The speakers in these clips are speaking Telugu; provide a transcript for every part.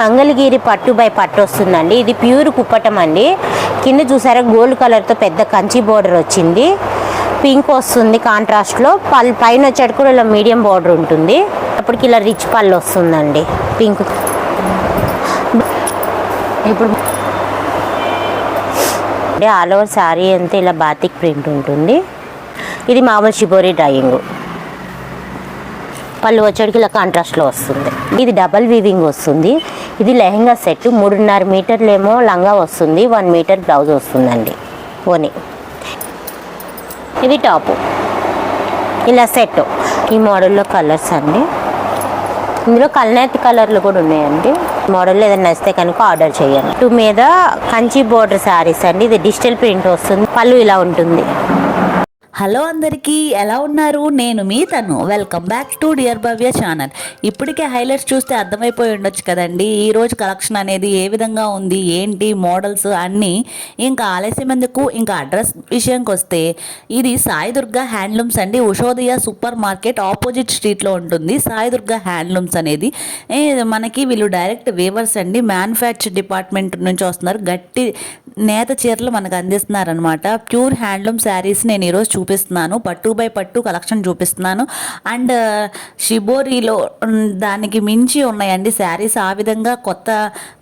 మంగళగిరి పట్టు బై పట్టు వస్తుందండి. ఇది ప్యూర్ కుప్పటం అండి. కింద చూసారా గోల్డ్ కలర్తో పెద్ద కంచి బోర్డర్ వచ్చింది. పింక్ వస్తుంది కాంట్రాస్ట్లో పల్ పైన వచ్చేటి కూడా ఇలా మీడియం బార్డర్ ఉంటుంది. అప్పటికి ఇలా రిచ్ పళ్ళు వస్తుందండి. పింక్. ఇప్పుడు అంటే ఆల్ ఓవర్ శారీ అంతా ఇలా బాతిక్ ప్రింట్ ఉంటుంది. ఇది మామూలు షిబోరి డ్రాయింగ్. పళ్ళు వచ్చేటికి ఇలా కాంట్రాస్ట్లో వస్తుంది. ఇది డబల్ వీవింగ్ వస్తుంది. ఇది లెహెంగా సెట్. మూడున్నర మీటర్లేమో లంగా వస్తుంది. వన్ మీటర్ బ్లౌజ్ వస్తుందండి. ఓని. ఇది టాపు. ఇలా సెట్. ఈ మోడల్లో కలర్స్ అండి. ఇందులో కల్నేతి కలర్లు కూడా ఉన్నాయండి. మోడల్ ఏదైనా నచ్చితే కనుక ఆర్డర్ చేయండి. టూ మీద కంచి బోర్డర్ శారీస్ అండి. ఇది డిజిటల్ ప్రింట్ వస్తుంది. పళ్ళు ఇలా ఉంటుంది. హలో అందరికీ ఎలా ఉన్నారు? నేను మీ తను. Welcome back to dear Bhavya channel ఇప్పటికే హైలైట్స్ చూస్తే అర్థమైపోయి ఉండొచ్చు కదండి. ఈరోజు కలెక్షన్ అనేది ఏ విధంగా ఉంది? ఏంటి? మోడల్స్ అన్నీ ఇంకా ఆలస్యం ఎందుకు? ఇంకా అడ్రస్ విషయంకి వస్తే ఇది సాయి దుర్గా హ్యాండ్లూమ్స్ అండి. ఉషోదయ సూపర్ మార్కెట్ ఆపోజిట్ స్ట్రీట్లో ఉంటుంది. సాయి దుర్గా హ్యాండ్లూమ్స్ అనేది మనకి వీళ్ళు డైరెక్ట్ వేవర్స్ అండి. మ్యానుఫ్యాక్చర్ డిపార్ట్మెంట్ నుంచి వస్తున్నారు. గట్టి నేత చీరలు మనకు అందిస్తున్నారు అనమాట ప్యూర్ హ్యాండ్లూమ్ శారీస్ నేను ఈరోజు చూపిస్తున్నాను. పట్టు బై పట్టు కలెక్షన్ చూపిస్తున్నాను. అండ్ షిబోరిలో దానికి మించి ఉన్నాయండి శారీస్. ఆ విధంగా కొత్త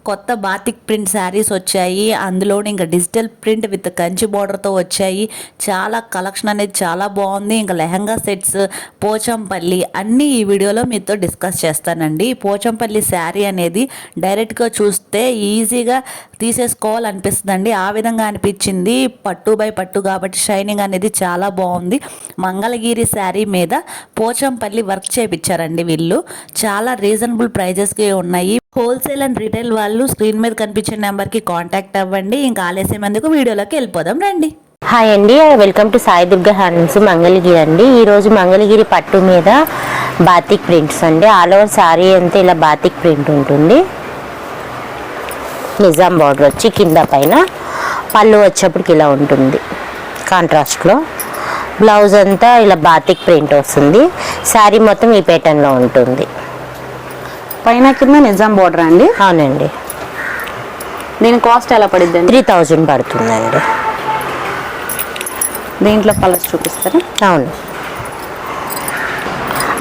కొత్త బాతిక్ ప్రింట్ శారీస్ వచ్చాయి. అందులో ఇంకా డిజిటల్ ప్రింట్ విత్ కంచి బార్డర్తో వచ్చాయి. చాలా కలెక్షన్ అనేది చాలా బాగుంది. ఇంకా లెహంగా సెట్స్ పోచంపల్లి అన్నీ ఈ వీడియోలో మీతో డిస్కస్ చేస్తానండి. పోచంపల్లి శారీ అనేది డైరెక్ట్గా చూస్తే ఈజీగా తీసేసుకోవాలనిపిస్తుందండి ఆ విధంగా అనిపించింది. పట్టు బై పట్టు కాబట్టి షైనింగ్ అనేది చాలా బాగుంది. మంగళగిరి శారీ మీద పోచంపల్లి వర్క్ చేపించారండి వీళ్ళు. చాలా రీజనబుల్ ప్రైజెస్కి ఉన్నాయి. హోల్సేల్ అండ్ రిటైల్ వాళ్ళు స్క్రీన్ మీద కనిపించే నెంబర్కి కాంటాక్ట్ అవ్వండి. ఇంకా ఆలస్యం ఎందుకు వీడియోలోకి వెళ్ళిపోదాం రండి. హాయ్ అండి welcome to Sai Durga hands Mangalagiri అండి. ఈరోజు మంగళగిరి పట్టు మీద బాతిక్ ప్రింట్స్ అండి. ఆల్ ఓవర్ శారీ అంతా ఇలా బాతిక్ ప్రింట్ ఉంటుంది. నిజాం బార్డర్ వచ్చి కింద పైన పళ్ళు వచ్చేప్పటికి ఇలా ఉంటుంది. కాంట్రాస్ట్లో. బ్లౌజ్ అంతా ఇలా బాతిక్ ప్రింట్ వస్తుంది. శారీ మొత్తం ఈ ప్యాటర్న్లో ఉంటుంది. పైన కింద నిజాం బోర్డర్ అండి? అవునండి. దీని కాస్ట్ ఎలా పడిద్ది అండి త్రీ థౌజండ్ పడుతుందండి. దీంట్లో కలర్స్ చూపిస్తారా? అవును.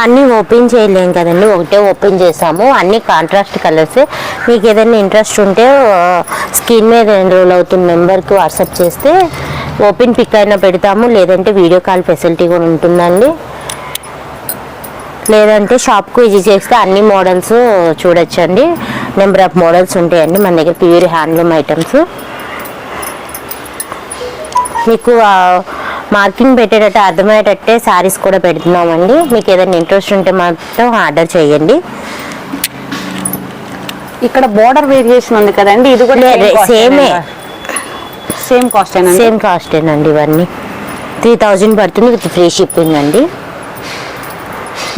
అన్నీ ఓపెన్ చేయలేం కదండి. ఒకటే ఓపెన్ చేసాము. అన్ని కాంట్రాస్ట్ కలర్స్. మీకు ఏదైనా ఇంట్రెస్ట్ ఉంటే స్క్రీన్ మీద ఎన్రోల్ అవుతున్న నెంబర్కి వాట్సాప్ చేస్తే ఓపెన్ పిక్ అయినా పెడతాము. లేదంటే వీడియో కాల్ ఫెసిలిటీ కూడా ఉంటుందండి. లేదంటే షాప్కు విజిట్ చేస్తే అన్ని మోడల్స్ చూడొచ్చండి. నెంబర్ ఆఫ్ మోడల్స్ ఉంటాయండి మన దగ్గర. Pure handloom items. మీకు మార్కింగ్ పెట్టేటట్టు అర్థమయ్యేటట్టే శారీస్ కూడా పెడుతున్నామండి. మీకు ఏదైనా ఇంట్రెస్ట్ ఉంటే మాత్రం ఆర్డర్ చేయండి. ఇక్కడ బోర్డర్ వేరియేషన్ ఉంది కదండి ఇది కూడా సేమే సేమ్ కాస్ట్ సేమ్ కాస్టేనండి ఇవన్నీ? త్రీ థౌజండ్ పడుతుంది విత్ ఫ్రీ షిప్పింగ్ అండి.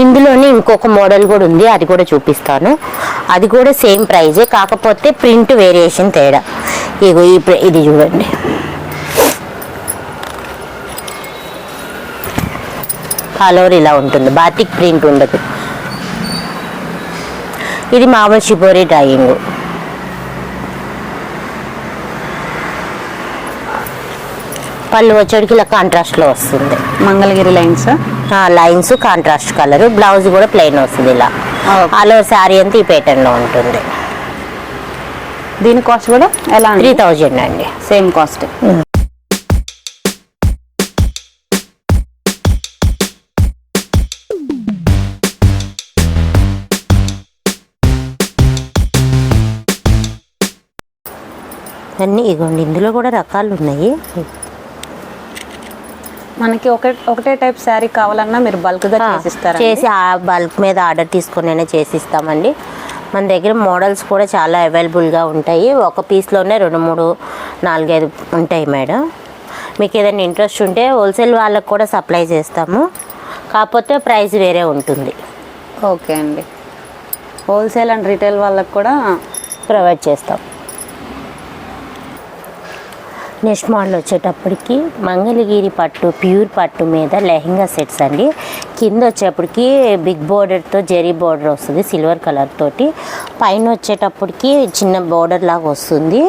ఇందులోనే ఇంకొక మోడల్ కూడా ఉంది అది కూడా చూపిస్తాను. అది కూడా సేమ్ ప్రైజే కాకపోతే ప్రింట్ వేరియేషన్ తేడా. ఇగో ఈ ఇది చూడండి. ఓవర్ ఇలా ఉంటుంది బాతిక్ ప్రింట్ ఉండదు. ఇది మామూలు షిబోరి డ్రాయింగ్ పళ్ళు వచ్చేటికి ఇలా కాంట్రాస్ట్లో వస్తుంది. Mangalagiri lines? Lines contrast colour blouse కూడా ప్లెయిన్ వస్తుంది ఇలా. ఓవర్ శారీ అంతా ఈ ప్యాటర్న్లో ఉంటుంది. దీని కాస్ట్ కూడా ఎలా త్రీ థౌజండ్ అండి. సేమ్ కాస్ట్ అన్నీ ఇగోండి ఇందులో కూడా రకాలు ఉన్నాయి మనకి ఒక ఒకటే టైప్ శారీ కావాలన్నా మీరు బల్క్గా చేసిస్తారా చేసి ఆ బల్క్ మీద ఆర్డర్ తీసుకుని చేసి ఇస్తామండి మన దగ్గర మోడల్స్ కూడా చాలా అవైలబుల్గా ఉంటాయి. ఒక పీస్లోనే రెండు మూడు నాలుగైదు ఉంటాయి మేడం. మీకు ఏదైనా ఇంట్రెస్ట్ ఉంటే హోల్సేల్ వాళ్ళకి కూడా సప్లై చేస్తాము. కాకపోతే ప్రైస్ వేరే ఉంటుంది. ఓకే అండి. హోల్సేల్ అండ్ రిటైల్ వాళ్ళకి కూడా ప్రొవైడ్ చేస్తాం. నెక్స్ట్ మోడల్ వచ్చేటప్పటికి మంగళగిరి పట్టు ప్యూర్ పట్టు మీద లెహంగా సెట్స్ అండి. కింద వచ్చేటప్పటికి బిగ్ బోర్డర్తో జెరీ బోర్డర్ వస్తుంది సిల్వర్ కలర్ తోటి. పైన వచ్చేటప్పటికి చిన్న బోర్డర్ లాగా వస్తుంది.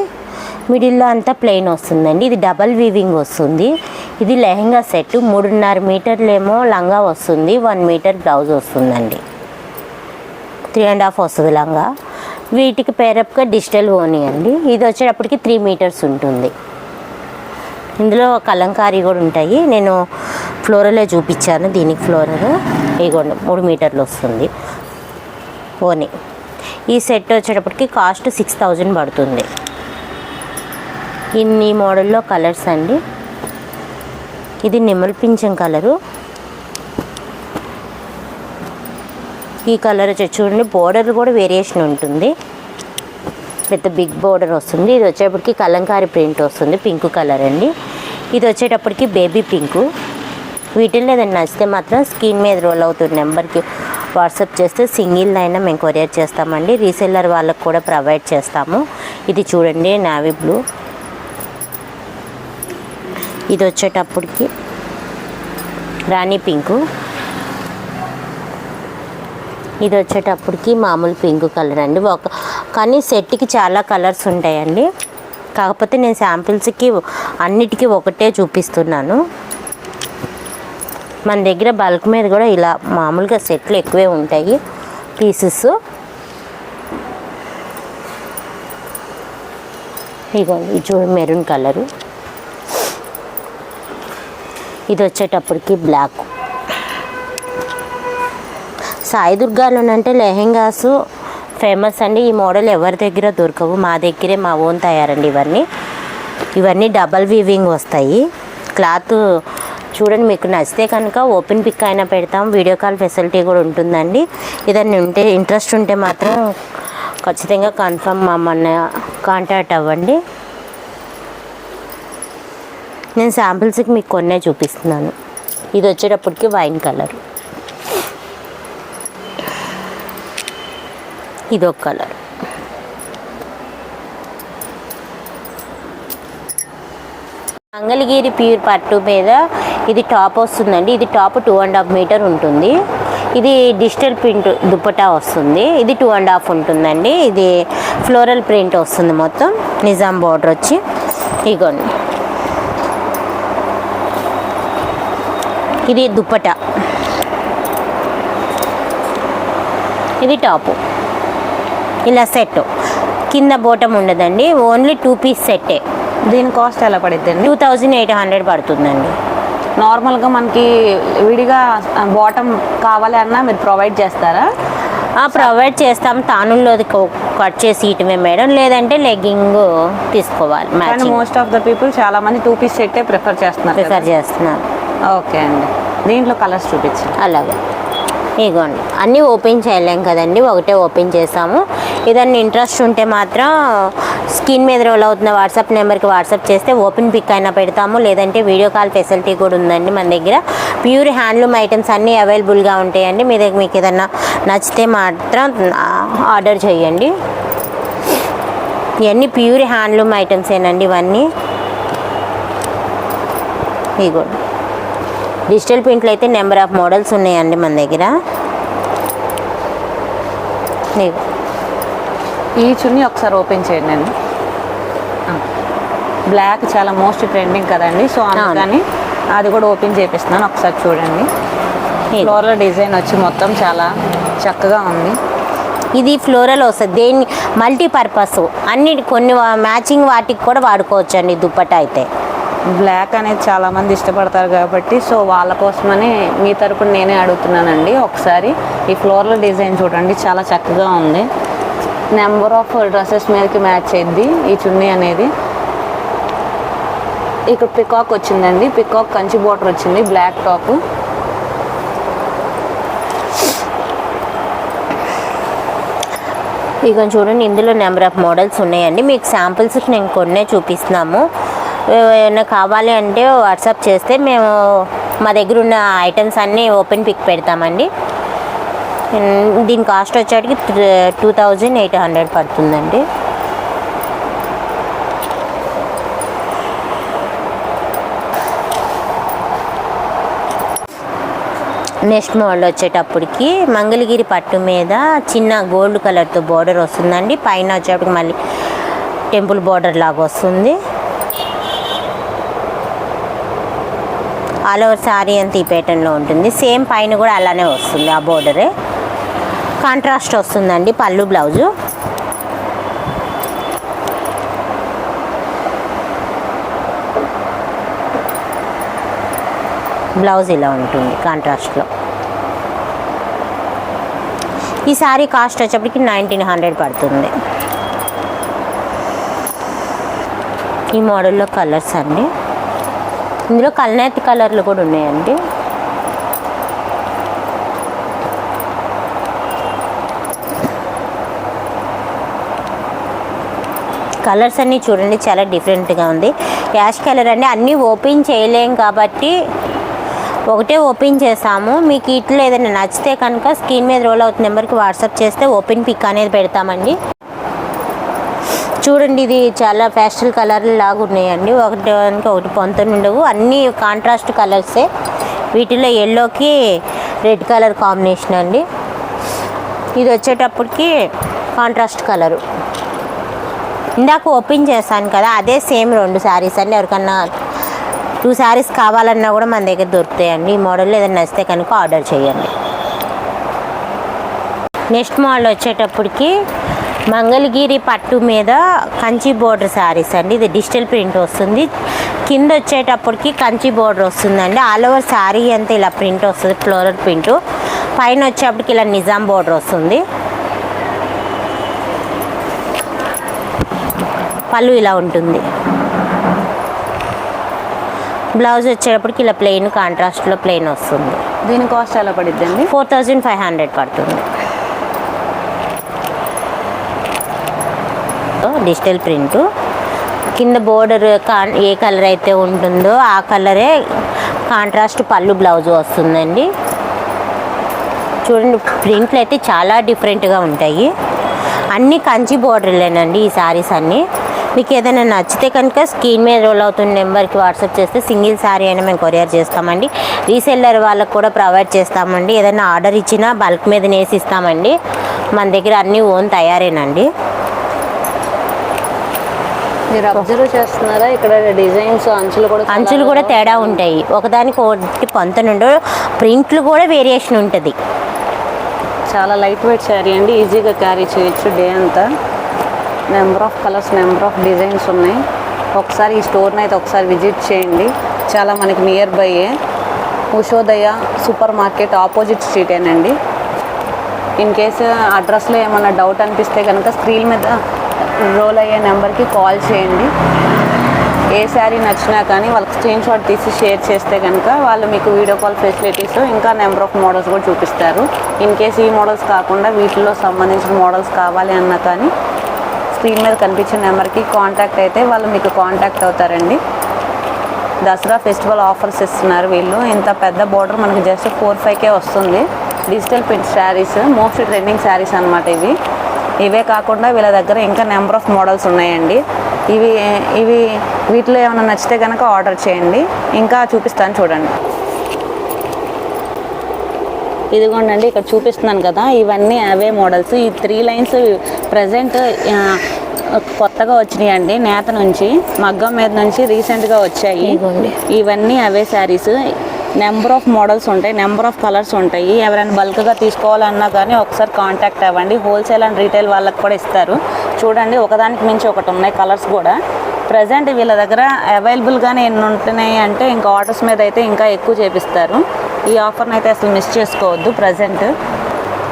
మిడిల్లో అంతా ప్లెయిన్ వస్తుందండి. ఇది డబల్ వీవింగ్ వస్తుంది. ఇది లెహంగా సెట్ మూడున్నర మీటర్లేమో లంగా వస్తుంది వన్ మీటర్ బ్లౌజ్ వస్తుందండి. త్రీ అండ్ హాఫ్ వస్తుంది లంగా. వీటికి పేరప్గా డిజిటల్ ఓనీ అండి. ఇది వచ్చేటప్పటికి త్రీ మీటర్స్ ఉంటుంది. ఇందులో కలంకారీ కూడా ఉంటాయి. నేను ఫ్లోరలే చూపించాను. దీనికి ఫ్లోరల్. ఇగోండి మూడు మీటర్లు వస్తుంది. ఓనీ. ఈ సెట్ వచ్చేటప్పటికి కాస్ట్ సిక్స్ థౌజండ్ పడుతుంది. ఇన్ని మోడల్లో కలర్స్ అండి. ఇది నిమ్మల్ పింఛం కలరు. ఈ కలర్ వచ్చి చూడండి బోర్డర్ కూడా వేరియేషన్ ఉంటుంది. పెద్ద బిగ్ బోర్డర్ వస్తుంది. ఇది వచ్చేటప్పటికి కలంకారీ ప్రింట్ వస్తుంది. పింక్ కలర్ అండి. ఇది వచ్చేటప్పటికి బేబీ పింకు. వీటిల్లో ఏదైనా నచ్చితే మాత్రం స్క్రీన్ మీద రోల్ అవుతున్న నెంబర్కి వాట్సాప్ చేస్తే సింగిల్ అయినా మేము కొరియర్ చేస్తామండి. రీసెల్లర్ వాళ్ళకి కూడా ప్రొవైడ్ చేస్తాము. ఇది చూడండి నావీ బ్లూ. ఇది వచ్చేటప్పటికి రాణి పింకు. ఇది వచ్చేటప్పటికి మామూలు పింక్ కలర్ అండి. ఒక కానీ సెట్కి చాలా కలర్స్ ఉంటాయండి. కాకపోతే నేను శాంపిల్స్కి అన్నిటికీ ఒకటే చూపిస్తున్నాను. మన దగ్గర బల్క్ మీద కూడా ఇలా మామూలుగా సెట్లు ఎక్కువే ఉంటాయి పీసెస్. ఇగోండి ఇది చూడు మెరూన్ కలరు. ఇది వచ్చేటప్పటికి బ్లాక్. సాయి దుర్గాలోనంటే లెహెంగాస్ ఫేమస్ అండి. ఈ మోడల్ ఎవరి దగ్గర దొరకవు. మా దగ్గరే మా ఓన్ తయారండి ఇవన్నీ. ఇవన్నీ డబల్ వీవింగ్ వస్తాయి. క్లాత్ చూడండి మీకు నచ్చితే కనుక ఓపెన్ పిక్ అయినా పెడతాం. వీడియో కాల్ ఫెసిలిటీ కూడా ఉంటుందండి. ఏదైనా ఉంటే ఇంట్రెస్ట్ ఉంటే మాత్రం ఖచ్చితంగా కన్ఫర్మ్ మమ్మల్ని కాంటాక్ట్ అవ్వండి. నేను శాంపిల్స్కి మీకు కొన్నే చూపిస్తున్నాను. ఇది వచ్చేటప్పటికి వైన్ కలర్. ఇది ఒక కలర్. మంగళగిరి ప్యూర్ పట్టు మీద ఇది టాప్ వస్తుందండి. ఇది top two and half metre ఉంటుంది. ఇది డిజిటల్ ప్రింట్ దుప్పటా వస్తుంది. ఇది టూ అండ్ హాఫ్ ఉంటుందండి. ఇది ఫ్లోరల్ ప్రింట్ వస్తుంది మొత్తం. నిజాం బార్డర్ వచ్చి. ఇగోండి. ఇది దుప్పటా. ఇది టాపు. ఇలా సెట్. కింద బోటం ఉండదండి. ఓన్లీ టూ పీస్ సెట్టే దీని కాస్ట్ ఎలా పడిద్ది అండి టూ థౌజండ్ ఎయిట్ హండ్రెడ్ పడుతుందండి. నార్మల్గా మనకి విడిగా బాటమ్ కావాలి అన్నా మీరు ప్రొవైడ్ చేస్తారా? ప్రొవైడ్ చేస్తాం. తానుల్లోది కొ- కట్ చేసి ఇటువే మేడం. లేదంటే లెగ్గింగ్ తీసుకోవాలి మోస్ట్ ఆఫ్ ద పీపుల్ చాలా మంది టూ పీస్ సెట్టే ప్రిఫర్ చేస్తున్నారు. ప్రిఫర్ చేస్తున్నాను ఓకే అండి. దీంట్లో కలర్స్ చూపించండి. అలాగే. ఇగోండి. అన్నీ ఓపెన్ చేయలేం కదండి. ఒకటే ఓపెన్ చేసాము. ఏదన్నా ఇంట్రెస్ట్ ఉంటే మాత్రం స్క్రీన్ మీద రోల్ అవుతున్న వాట్సాప్ నెంబర్కి వాట్సాప్ చేస్తే ఓపెన్ పిక్ అయినా పెడతాము. లేదంటే వీడియో కాల్ ఫెసిలిటీ కూడా ఉందండి మన దగ్గర. ప్యూర్ హ్యాండ్లూమ్ ఐటమ్స్ అన్నీ అవైలబుల్గా ఉంటాయండి. మీ దగ్గర మీకు ఏదన్నా నచ్చితే మాత్రం ఆర్డర్ చేయండి. ఇవన్నీ ప్యూర్ హ్యాండ్లూమ్ ఐటమ్స్ ఏనండి ఇవన్నీ. ఇగో డిజిటల్ ప్రింట్లు అయితే నెంబర్ ఆఫ్ మోడల్స్ ఉన్నాయండి మన దగ్గర. ఇగో. ఈ చున్నీ ఒకసారి ఓపెన్ చేయండి అండి బ్లాక్ చాలా మోస్ట్ ట్రెండింగ్ కదండి సో అందుకని అది కూడా ఓపెన్ చేపిస్తున్నాను ఒకసారి చూడండి. ఫ్లోరల్ డిజైన్ వచ్చి మొత్తం చాలా చక్కగా ఉంది. ఇది ఫ్లోరల్ వస్తుంది. దేన్ని? మల్టీపర్పస్ అన్ని కొన్ని మ్యాచింగ్ వాటికి కూడా వాడుకోవచ్చు అండి దుప్పట అయితే. బ్లాక్ అనేది చాలా మంది ఇష్టపడతారు కాబట్టి సో వాళ్ళ కోసమని మీ తరపున నేనే అడుగుతున్నానండి. ఒకసారి ఈ ఫ్లోరల్ డిజైన్ చూడండి చాలా చక్కగా ఉంది. నెంబర్ ఆఫ్ డ్రెస్సెస్ మీదకి మ్యాచ్ అయింది. ఈ చున్నీ అనేది. ఇక్కడ పికాక్ వచ్చిందండి. పికాక్ కంచి బోర్డర్ వచ్చింది. బ్లాక్ టాప్ ఇక చూడండి ఇందులో నెంబర్ ఆఫ్ మోడల్స్ ఉన్నాయండి. మీకు శాంపిల్స్ నేను కొన్నే చూపిస్తున్నాము. ఏమైనా కావాలి అంటే వాట్సాప్ చేస్తే మేము మా దగ్గర ఉన్న ఐటమ్స్ అన్నీ ఓపెన్ పిక్ పెడతామండి. దీని కాస్ట్ వచ్చేటికి టూ థౌజండ్ ఎయిట్ హండ్రెడ్ పడుతుందండి. నెక్స్ట్ మోడల్ వచ్చేటప్పటికి మంగళగిరి పట్టు మీద చిన్న గోల్డ్ కలర్తో బార్డర్ వస్తుందండి. పైన వచ్చేటికి మళ్ళీ టెంపుల్ బార్డర్ లాగా వస్తుంది. ఆల్ ఓవర్ శారీ అంత ఈ ప్యాటర్న్లో ఉంటుంది. సేమ్ పైన కూడా అలానే వస్తుంది ఆ బోర్డరే. కాంట్రాస్ట్ వస్తుందండి పళ్ళు బ్లౌజు. బ్లౌజ్ ఇలా ఉంటుంది కాంట్రాస్ట్లో. ఈ శారీ కాస్ట్ వచ్చేప్పటికి నైన్టీన్ హండ్రెడ్ పడుతుంది. ఈ మోడల్లో కలర్స్ అండి. ఇందులో కల్నేతి కలర్లు కూడా ఉన్నాయండి. కలర్స్ అన్నీ చూడండి చాలా డిఫరెంట్గా ఉంది. యాష్ కలర్ అండి అన్నీ ఓపెన్ చేయలేం కాబట్టి ఒకటే ఓపెన్ చేసాము. మీకు ఇట్లా ఏదైనా నచ్చితే కనుక స్క్రీన్ మీద రోల్ అవుతున్న నెంబర్కి వాట్సాప్ చేస్తే ఓపెన్ పిక్ అనేది పెడతామండి. చూడండి ఇది చాలా ప్యాస్టల్ కలర్లు లాగా ఉన్నాయండి. ఒకటి ఒకటి పొంతన ఉండవు. అన్నీ కాంట్రాస్ట్ కలర్సే వీటిలో ఎల్లోకి రెడ్ కలర్ కాంబినేషన్ అండి. ఇది వచ్చేటప్పటికి కాంట్రాస్ట్ కలరు ఇందాక ఓపెన్ చేశాను కదా అదే సేమ్ రెండు శారీస్ అండి. ఎవరికన్నా టూ శారీస్ కావాలన్నా కూడా మన దగ్గర దొరుకుతాయండి. ఈ మోడల్లో ఏదైనా నచ్చితే కనుక ఆర్డర్ చేయండి. నెక్స్ట్ మోడల్ వచ్చేటప్పటికి మంగళగిరి పట్టు మీద కంచి బోర్డర్ శారీస్ అండి. ఇది డిజిటల్ ప్రింట్ వస్తుంది. కింద వచ్చేటప్పటికి కంచి బోర్డర్ వస్తుందండి. ఆల్ ఓవర్ శారీ అంతా ఇలా ప్రింట్ వస్తుంది ఫ్లోరల్ ప్రింట్. పైన వచ్చేటప్పటికి ఇలా నిజాం బోర్డర్ వస్తుంది. పళ్ళు ఇలా ఉంటుంది. బ్లౌజ్ వచ్చేటప్పటికి ఇలా ప్లెయిన్ కాంట్రాస్ట్లో ప్లెయిన్ వస్తుంది. దీని కాస్ట్ ఎలా పడిద్దండి? ఫోర్ థౌజండ్ ఫైవ్ హండ్రెడ్ పడుతుంది. Digital print. కింద బోర్డర్ కా ఏ కలర్ అయితే ఉంటుందో ఆ కలరే కాంట్రాస్ట్ పళ్ళు బ్లౌజ్ వస్తుందండి. చూడండి ప్రింట్లు అయితే చాలా డిఫరెంట్గా ఉంటాయి. అన్ని కంచి బోర్డర్లేనండి ఈ శారీస్ అన్నీ. మీకు ఏదైనా నచ్చితే కనుక స్క్రీన్ మీద రోల్ అవుతున్న నెంబర్కి వాట్సాప్ చేస్తే సింగిల్ శారీ అయినా మేము కొరియర్ చేస్తామండి. రీసెల్లర్ వాళ్ళకు కూడా ప్రొవైడ్ చేస్తామండి. ఏదైనా ఆర్డర్ ఇచ్చినా బల్క్ మీద నేసి ఇస్తామండి మన దగ్గర అన్నీ ఓన్ తయారేనండి. మీరు అబ్జర్వ్ చేస్తున్నారా? ఇక్కడ డిజైన్స్ అంచులు కూడా చాలా అంచులు కూడా తేడా ఉంటాయి. ఒకదానికి ఒకటి పొంత నుండి ప్రింట్లు కూడా వేరియేషన్ ఉంటుంది. చాలా లైట్ వెయిట్ శారీ అండి. ఈజీగా క్యారీ చేయొచ్చు డే అంతా. Number of colours number of designs ఉన్నాయి. ఒకసారి ఈ స్టోర్ని అయితే ఒకసారి విజిట్ చేయండి. చాలా మనకి నియర్ బైయే ఉషోదయ సూపర్ మార్కెట్ ఆపోజిట్ స్ట్రీటేనండి ఇన్ కేసు అడ్రస్లో ఏమైనా డౌట్ అనిపిస్తే కనుక స్క్రీన్ మీద రోల్ అయ్యే నెంబర్కి కాల్ చేయండి. ఏ శారీ నచ్చినా కానీ వాళ్ళకి స్క్రీన్ షాట్ తీసి షేర్ చేస్తే కనుక వాళ్ళు మీకు వీడియో కాల్ ఫెసిలిటీస్ ఇంకా నెంబర్ ఆఫ్ మోడల్స్ కూడా చూపిస్తారు. ఇన్ కేస్ ఈ మోడల్స్ కాకుండా వీటిలో సంబంధించిన మోడల్స్ కావాలి అన్నా కానీ స్క్రీన్ మీద కనిపించిన నెంబర్కి కాంటాక్ట్ అయితే వాళ్ళు మీకు కాంటాక్ట్ అవుతారండి. దసరా ఫెస్టివల్ ఆఫర్స్ ఇస్తున్నారు వీళ్ళు. ఇంత పెద్ద బోర్డర్ మనకి జస్ట్ ఫోర్ ఫైవ్కే వస్తుంది. Digital print saris most trending saris అనమాట ఇవి. ఇవే కాకుండా వీళ్ళ దగ్గర ఇంకా నెంబర్ ఆఫ్ మోడల్స్ ఉన్నాయండి. ఇవి ఇవి వీటిలో ఏమైనా నచ్చితే కనుక ఆర్డర్ చేయండి. ఇంకా చూపిస్తాను చూడండి. ఇదిగోండి ఇక్కడ చూపిస్తున్నాను కదా. ఇవన్నీ అవే మోడల్స్. ఈ త్రీ లైన్స్ ప్రజెంట్ కొత్తగా వచ్చినాయండి నేత నుంచి మగ్గం మీద నుంచి రీసెంట్గా వచ్చాయి. ఇవన్నీ అవే శారీస్. నెంబర్ ఆఫ్ మోడల్స్ ఉంటాయి నెంబర్ ఆఫ్ కలర్స్ ఉంటాయి. ఎవరైనా బల్క్గా తీసుకోవాలన్నా కానీ ఒకసారి కాంటాక్ట్ అవ్వండి. హోల్సేల్ అండ్ రీటైల్ వాళ్ళకి కూడా ఇస్తారు. చూడండి ఒకదానికి మించి ఒకటి ఉన్నాయి కలర్స్ కూడా. ప్రజెంట్ వీళ్ళ దగ్గర అవైలబుల్గానే ఎన్ని ఉంటున్నాయి అంటే ఇంకా ఆర్డర్స్ మీద అయితే ఇంకా ఎక్కువ చేపిస్తారు. ఈ ఆఫర్ని అయితే అసలు మిస్ చేసుకోవద్దు ప్రజెంట్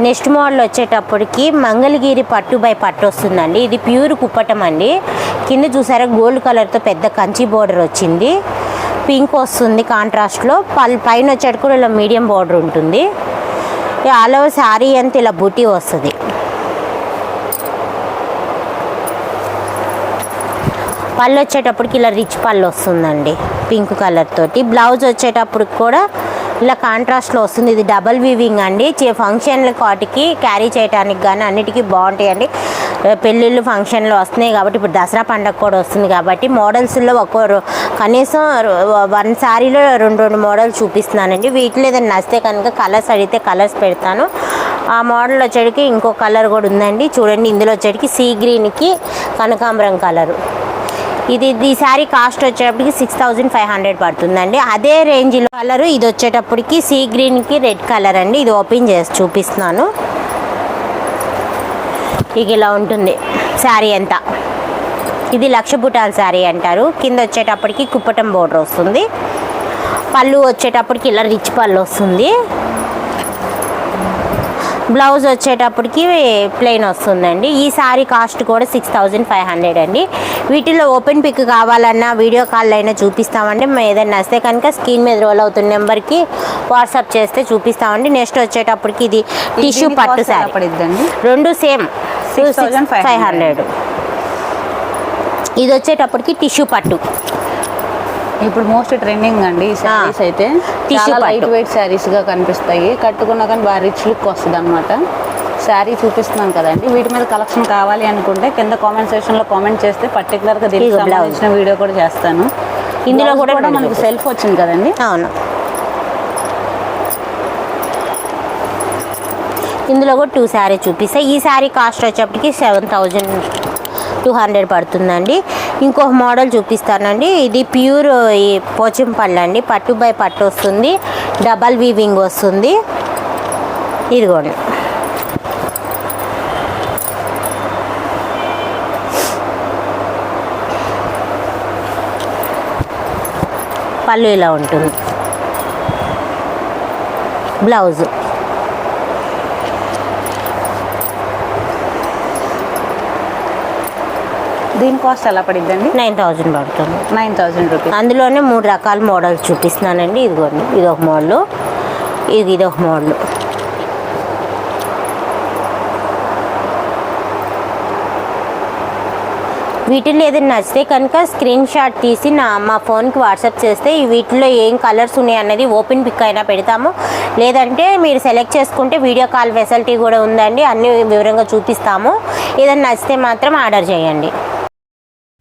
నెక్స్ట్ మోడల్ వచ్చేటప్పటికి మంగళగిరి పట్టు బై పట్టు వస్తుందండి. ఇది ప్యూర్ కుప్పటం అండి. కింద చూసారా గోల్డ్ కలర్తో పెద్ద కంచి బోర్డర్ వచ్చింది. పింక్ వస్తుంది కాంట్రాస్ట్లో పల్ పైన వచ్చేటప్పుడు కూడా ఇలా మీడియం బోర్డర్ ఉంటుంది. ఆల్ ఓవర్ శారీ అంతా ఇలా బుటీ వస్తుంది. పళ్ళు వచ్చేటప్పటికి ఇలా రిచ్ పళ్ళు వస్తుందండి. పింక్ కలర్ తోటి. బ్లౌజ్ వచ్చేటప్పటికి కూడా ఇలా కాంట్రాస్ట్లో వస్తుంది. ఇది డబల్ వీవింగ్ అండి. చే- ఫంక్షన్ల వాటికి క్యారీ చేయడానికి కానీ అన్నిటికీ బాగుంటాయండి. పెళ్ళిళ్ళు ఫంక్షన్లు వస్తున్నాయి కాబట్టి ఇప్పుడు దసరా పండగ కూడా వస్తుంది కాబట్టి మోడల్స్లో ఒక్కో కనీసం వన్ శారీలో రెండు రెండు మోడల్ చూపిస్తున్నానండి. వీటిలో ఏదైనా నచ్చితే కనుక కలర్స్ అడిగితే కలర్స్ పెడతాను. ఆ మోడల్ వచ్చేటికి ఇంకో కలర్ కూడా ఉందండి. చూడండి ఇందులో వచ్చేటికి సీ గ్రీన్కి కనకాంబరం కలరు ఇది ఈ శారీ కాస్ట్ వచ్చేటప్పటికి సిక్స్ థౌజండ్ ఫైవ్ హండ్రెడ్ పడుతుందండి. అదే రేంజ్లో కలర్ ఇది వచ్చేటప్పటికి సీ గ్రీన్కి రెడ్ కలర్ అండి. ఇది ఓపెన్ చేసి చూపిస్తున్నాను. ఇక ఇలా ఉంటుంది శారీ అంతా. ఇది లక్ష బుటాల శారీ అంటారు. కింద వచ్చేటప్పటికి కుప్పటం బోర్డర్ వస్తుంది. పళ్ళు వచ్చేటప్పటికి ఇలా రిచ్ పళ్ళు వస్తుంది. బ్లౌజ్ వచ్చేటప్పటికి ప్లెయిన్ వస్తుందండి. ఈ శారీ కాస్ట్ కూడా సిక్స్ థౌజండ్ ఫైవ్ హండ్రెడ్ అండి. వీటిలో ఓపెన్ పిక్ కావాలన్నా వీడియో కాల్ అయినా చూపిస్తామండి. మేము ఏదైనా వస్తే కనుక స్క్రీన్ మీద రోల్ అవుతున్న నెంబర్కి వాట్సాప్ చేస్తే చూపిస్తామండి. నెక్స్ట్ వచ్చేటప్పటికి ఇది టిష్యూ పట్టు శారీ పడిద్దండి రెండు సేమ్ 6,500. ఫైవ్ హండ్రెడ్ ఇది వచ్చేటప్పటికి టిష్యూ పట్టు. ఇప్పుడు మోస్ట్ ట్రెండింగ్ అండి ఈ శారీస్ అయితే. చాలా పట్టు. లైట్ వెయిట్ శారీస్గా కనిపిస్తాయి. కట్టుకున్నా కానీ బాగా రిచ్ లుక్ వస్తుంది అనమాట శారీ చూపిస్తున్నాను కదండి. వీటి మీద కలెక్షన్ కావాలి అనుకుంటే కింద కామెంట్ సెక్షన్లో కామెంట్ చేస్తే పర్టికులర్గా దీనికి. సంబంధించిన వీడియో కూడా చేస్తాను. ఇందులో కూడా మనకి. సెల్ఫ్ వచ్చింది కదండి. అవును. ఇందులో కూడా టూ శారీ చూపిస్తాయి ఈ శారీ కాస్ట్ వచ్చేప్పటికి సెవెన్ థౌజండ్ టూ హండ్రెడ్ పడుతుందండి. ఇంకొక మోడల్ చూపిస్తానండి. ఇది ప్యూర్ ఈ పళ్ళు అండి. పట్టు బై పట్టు వస్తుంది. డబల్ వీవింగ్ వస్తుంది. ఇదిగోండి. పళ్ళు ఇలా ఉంటుంది. బ్లౌజ్. దీని కాస్ట్ ఎలా పడిద్దండి? నైన్ థౌజండ్ పడుతుంది. Nine thousand rupees. అందులోనే మూడు రకాల మోడల్స్ చూపిస్తున్నానండి. ఇదిగోండి ఇది ఒక మోడల్ ఇది ఇది ఒక మోడల్. వీటిలో ఏదైనా నచ్చితే కనుక స్క్రీన్ షాట్ తీసి నా మా ఫోన్కి వాట్సాప్ చేస్తే ఈ వీటిలో ఏం కలర్స్ ఉన్నాయి అన్నది ఓపెన్ పిక్ అయినా పెడతాము. లేదంటే మీరు సెలెక్ట్ చేసుకుంటే వీడియో కాల్ ఫెసిలిటీ కూడా ఉందండి. అన్ని వివరంగా చూపిస్తాము. ఏదైనా నచ్చితే మాత్రం ఆర్డర్ చేయండి.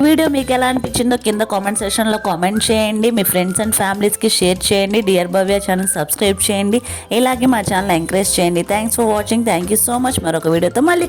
వీడియో మీకు ఎలా అనిపించిందో కింద కామెంట్ సెక్షన్లో కామెంట్ చేయండి. మీ ఫ్రెండ్స్ అండ్ ఫ్యామిలీస్కి షేర్ చేయండి. డియర్ భవ్య ఛానల్ సబ్స్క్రైబ్ చేయండి. ఇలాగే మా ఛానల్ ఎంకరేజ్ చేయండి. Thanks for watching thank you so much మరొక వీడియోతో మళ్ళీ